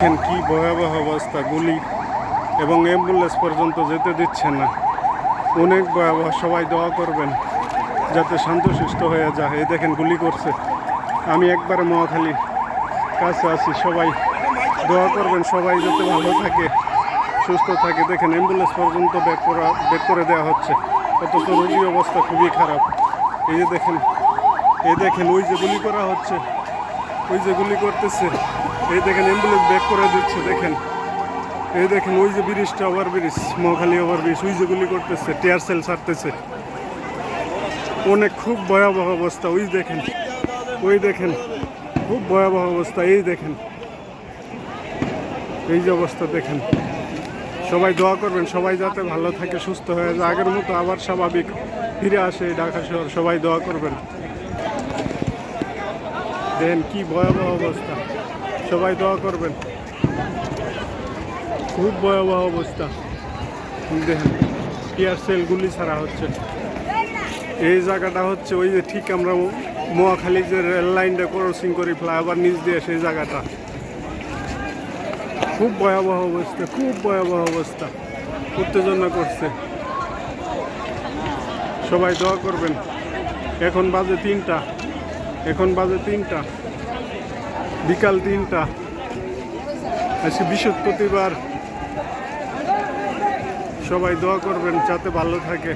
দেখেন কি ভয়াবহ অবস্থা, গুলি এবং অ্যাম্বুলেন্স পর্যন্ত যেতে দিচ্ছে না। অনেক ভয়াবহ, সবাই দোয়া করবেন যাতে শান্তশিষ্ট হয়ে যায়। এই দেখেন গুলি করছে। আমি একবার মহাখালী কাছে আছি, সবাই দোয়া করবেন, সবাই যাতে ভালো থাকে, সুস্থ থাকে। দেখেন অ্যাম্বুলেন্স পর্যন্ত ব্যাক করা, ব্যাক করে দেওয়া হচ্ছে। অথচ রোগী অবস্থা খুবই খারাপ। এই যে দেখেন, এই দেখেন, ওই যে গুলি করা হচ্ছে। ওই যে গুলি করতেছে, এই দেখেন অ্যাম্বুলেন্স ব্যাক করে দিচ্ছে, দেখেন। এই দেখেন ওই যে ব্রিজটা over bridge Mohakhali over bridge ওই যে গুলি করতেছে টিয়ার সেল ছাড়তেছে। অনেক খুব ভয়াবহ অবস্থা, ওই দেখেন ওই দেখেন, খুব ভয়াবহ অবস্থা, এই দেখেন। এই যে অবস্থা, দেখেন। সবাই দোয়া করবেন, সবাই যাতে ভালো থাকে, সুস্থ হয়ে যায়। আগের মতো আবার স্বাভাবিক ফিরে আসে ঢাকা শহর, সবাই দোয়া করবেন। দেখেন কি ভয়াবহ অবস্থা। সবাই দোয়া করবেন। খুব ভয়াবহ অবস্থা। দেখেন টিয়ার সেল গুলি ছাড়া হচ্ছে। এই জায়গাটা হচ্ছে ওই যে ঠিক আমরা মোয়াখালী যে রেল লাইনটা ক্রসিং করি, ফ্লাইওভার নিচ দিয়ে সেই জায়গাটা। খুব ভয়াবহ অবস্থা, খুব ভয়াবহ অবস্থা। উত্তেজনা করছে। সবাই দোয়া করবেন। এখন বাজে তিনটা। এখন বাজে তিনটা। বিকাল তিনটা। আজকে বৃহস্পতিবার। সবাই দোয়া করবেন যাতে ভালো থাকে।